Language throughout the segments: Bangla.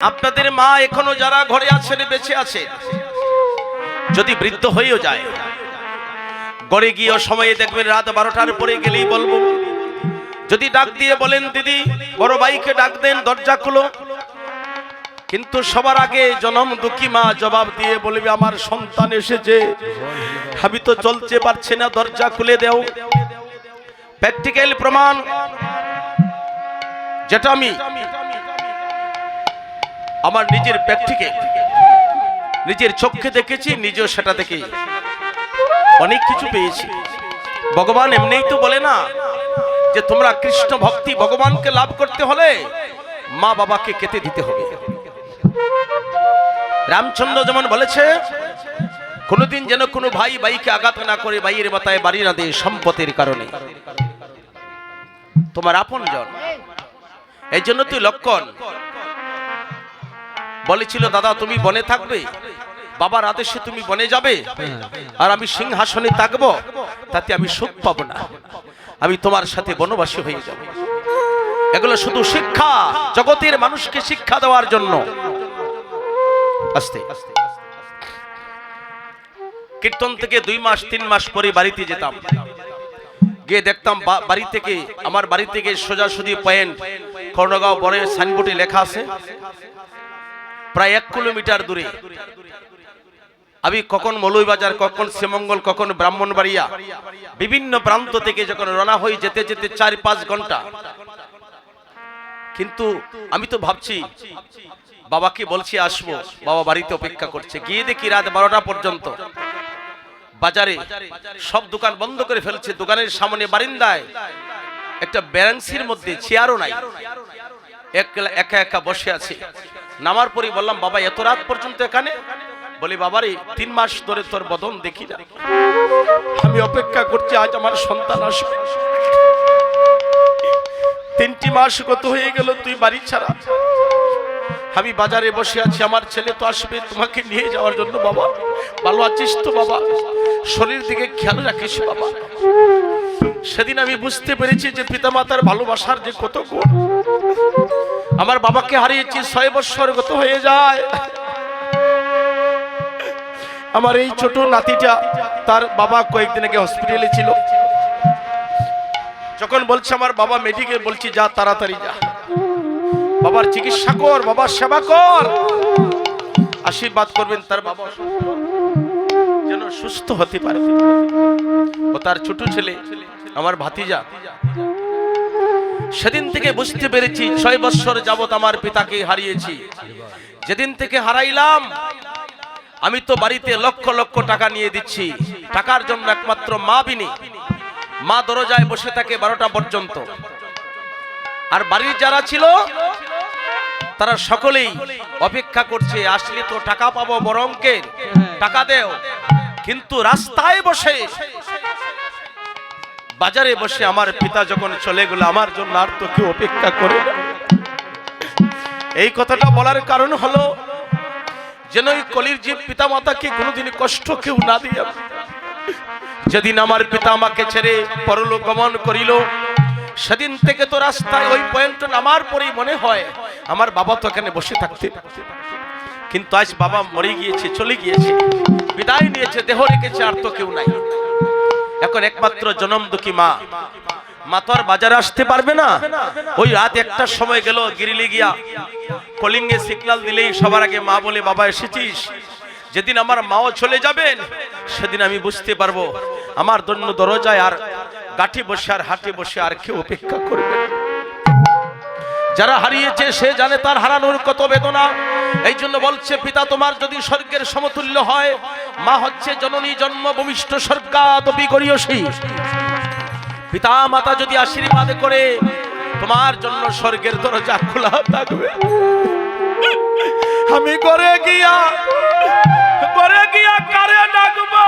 আপনাদের মা এখনও যারা ঘরে আছেন, বেঁচে আছে, যদি বৃদ্ধ হয়েও যায় গড়ে গিয়ে সময়ে দেখবেন রাত বারোটার পরে গেলেই বলব, যদি ডাক দিয়ে বলেন, দিদি, বড় ভাইকে ডাক দেন, দরজা খুলো। কিন্তু সবার আগে জনম দুঃখী মা জবাব দিয়ে বলবে, আমার সন্তান এসেছে। আমি তো চলতে পারছি না, দরজা খুলে দেও। প্র্যাকটিক্যাল প্রমাণ, যেটা আমি আমার নিজের প্র্যাকটিক্যাল নিজের চোখে দেখেছি, নিজেও সেটা দেখে অনেক কিছু পেয়েছি। ভগবান এমনিই তো বলে না যে তোমরা কৃষ্ণ ভক্তি ভগবানকে লাভ করতে হলে মা বাবাকে কেটে দিতে হবে। রামচন্দ্র যেমন বলেছে, কোনোদিন যেন কোনো ভাই ভাইকে আঘাত না করে ভাইয়ের মাথায় বাড়ি না দেয় সম্পত্তির কারণে। তোমার আপন জন এই জন্য তুই লক্ষণ বলেছিল, দাদা, তুমি বনে থাকবে। বাবার আদেশে তুমি বনে যাবে। আর আমি সিংহাসনে থাকব। তাতে আমি সুখ পাবো না। আমি তোমার সাথে বনবাসী হয়ে যাব। এগুলো শুধু শিক্ষা, জগতের মানুষকে শিক্ষা দেওয়ার জন্য। আস্তে কীর্তন থেকে দুই মাস, তিন মাস পরে বাড়িতে যেতাম। গিয়ে দেখতাম বাড়ি থেকে, আমার বাড়ি থেকে সোজাসুজি পয়েন্ট, কর্ণগাঁও বড় সাইনবোর্ডে লেখা আছে। প্রায় এক কিলোমিটার দূরে। আমি কখন মৌলবাজার কখন শ্রীমঙ্গল, কখন ব্রাহ্মণবাড়িয়া, বিভিন্ন প্রান্ত থেকে যখন রওনা হয়ে যেতে যেতে চার পাঁচ ঘণ্টা। কিন্তু আমি তো ভাবছি বাবাকে বলছি আসব? বাবা বাড়িতে অপেক্ষা করছে। গিয়ে দেখি রাত বারোটা পর্যন্ত। বাজারে সব দোকান বন্ধ করে ফেলছে। দোকানের সামনে বারিন্দায় একটা ব্যারাংসির মধ্যে চেয়ারও নাই। একা একা বসে আছে। নামার পরে বললাম, বাবা, এত রাত পর্যন্ত এখানে? বলি, বাবারে, তিন মাস ধরে তোর বদন দেখি না। আমি অপেক্ষা করছি, আজ আমার সন্তান আসবে। তিনটি মাস গত হয়ে গেল, তুই বাড়ি ছাড়া। আমি বাজারে বসে আছি, আমার ছেলে তো আসবে, তোমাকে নিয়ে যাওয়ার জন্য, বাবা। ভালো আছিস তো, বাবা? শরীর দিকে খেয়াল রাখিস, বাবা। সেদিন আমি বুঝতে পেরেছি যে পিতামাতার ভালোবাসার যে কত গুণ আমার বাবাকে হারিয়েছি ছয় বৎসর গত হয়ে যায়। আমার এই ছোট নাতিটা তার বাবা কয়েকদিন আগে হসপিটালে ছিল। যখন বলছে আমার বাবা মেডিকেল বলছি, যা তাড়াতাড়ি যা। বাবার চিকিৎসা কর, বাবার সেবা কর। আশীর্বাদ করবেন তার বাবা। যেন সুস্থ হতে পারে। ও তার ছোট ছেলে, আমার ভাতিজা সেদিন থেকে বুঝতে পেরেছি ছয় বৎসর যাবত আমার পিতাকে হারিয়েছি। যেদিন থেকে হারাইলাম, আমি তো বাড়িতে লক্ষ লক্ষ টাকা নিয়ে দিচ্ছি। টাকার জন্য একমাত্র মা বিনি। মা দরজায় বসে থাকে বারোটা পর্যন্ত। আর বাড়ির যারা ছিল, তারা সকলেই অপেক্ষা করছে, আসলে তো টাকা পাবো অঙ্কের টাকা দেও। কিন্তু রাস্তায় বসে বাজারে বসে আমার পিতা যখন চলে গেল, আমার জন্য আর তো কেউ অপেক্ষা করে এই কথাটা বলার কারণ হলো, যেন এই কলির জীব পিতা মাতাকে কোনোদিন কষ্ট কেউ না দিয়ে যেদিন আমার পিতা আমাকে ছেড়ে পরলোক গমন করিল, সেদিন থেকে তো রাস্তায় ওই পয়েন্ট নামার পরেই মনে হয় আমার বাবা তো এখানে বসে থাকতে কিন্তু আজ বাবা মরে গিয়েছে, চলে গিয়েছে, বিদায় নিয়েছে, দেহ রেখেছে, আর তো কেউ নাই। এখন একমাত্র জনম দুঃখী মা। মা তো আর বাজারে আসতে পারবে না। ওই রাত একটার সময় গেল, গিরিলে গিয়া কলিঙ্গে সিগনাল দিলেই সবার আগে মা বলে, বাবা, এসেছিস? যেদিন আমার মাও চলে যাবেন, সেদিন আমি বুঝতে পারব। আমার জন্য দরজায় আর গাঠি বসে আর হাটে বসে আর কেউ অপেক্ষা করবে যারা হারিয়েছে, সে জানে তার হারানোর কত বেদনা। এই জন্য বলছে, পিতা, তোমার যদি স্বর্গের সমতুল্য হয় মা হচ্ছে জননী জন্ম ভূমিষ্ঠ স্বর্গাদপি করিয়সী পিতা মাতা যদি আশীর্বাদ করে, তোমার জন্য স্বর্গের দরজা খোলা থাকবে। আমি করে গিয়া করে গিয়া কারে ডাকবো?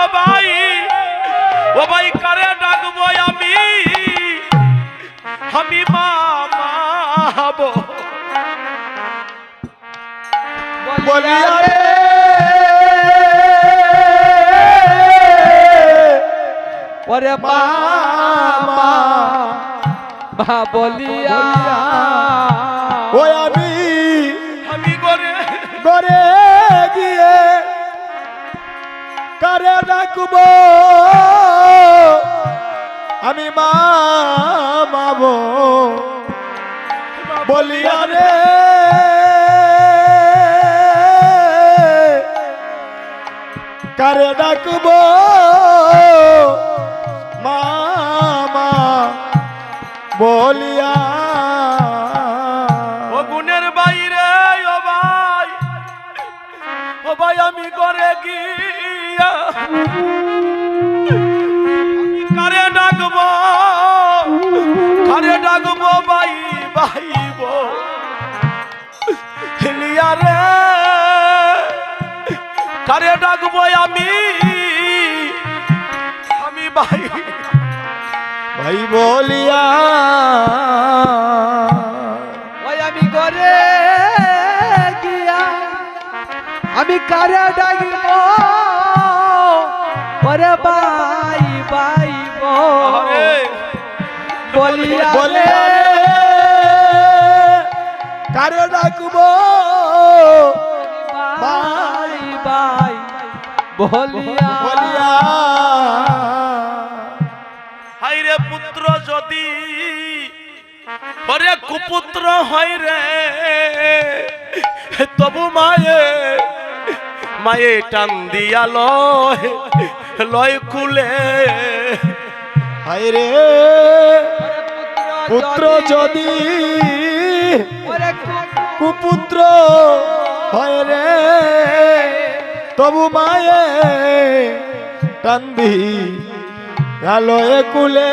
ও ভাই ও ভাই, কারে ডাকবো আমি? আমি মা মা হব। বলিয়া রে ওরে বাবা বা বলিয়া। ও আমি আমি করে করে গিয়ে কারে ডাকব? আমি মা মাবো বলিয়া রে কারে ডাকব? বলিয়া, ও গুণের বাইরে, ও ভাই ও ভাই, আমি করে গিয়া আমি ডাকবো? কারে ডাকবো ভাই ভাইব হিলিয়া রে, কারে ডাকবো আমি? আমি ভাই ভাই বলিয়া। ওই আমি করে গিয়া আমি কারে ডাকিব? বাই বাইব আরে। বলিয়া রে। কারে ডাকব? বাই বাই বলিয়া বলিয়া। যদি ওরে কুপুত্র হয় রে। তবু মায়ে মায়ে টান দিয়া লয় লয় কুলে। হায় রে, পুত্র যদি কুপুত্র হয় রে, তবু মায়ে কান্দি আলোয় কুলে।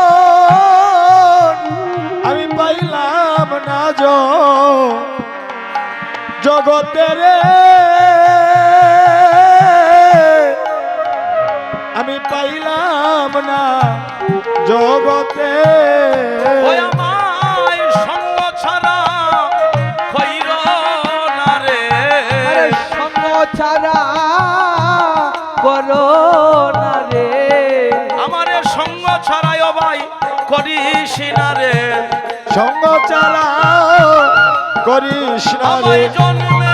যো জগতের আমি পাইলাম না জগতে। চালা করিস রে। জন্মে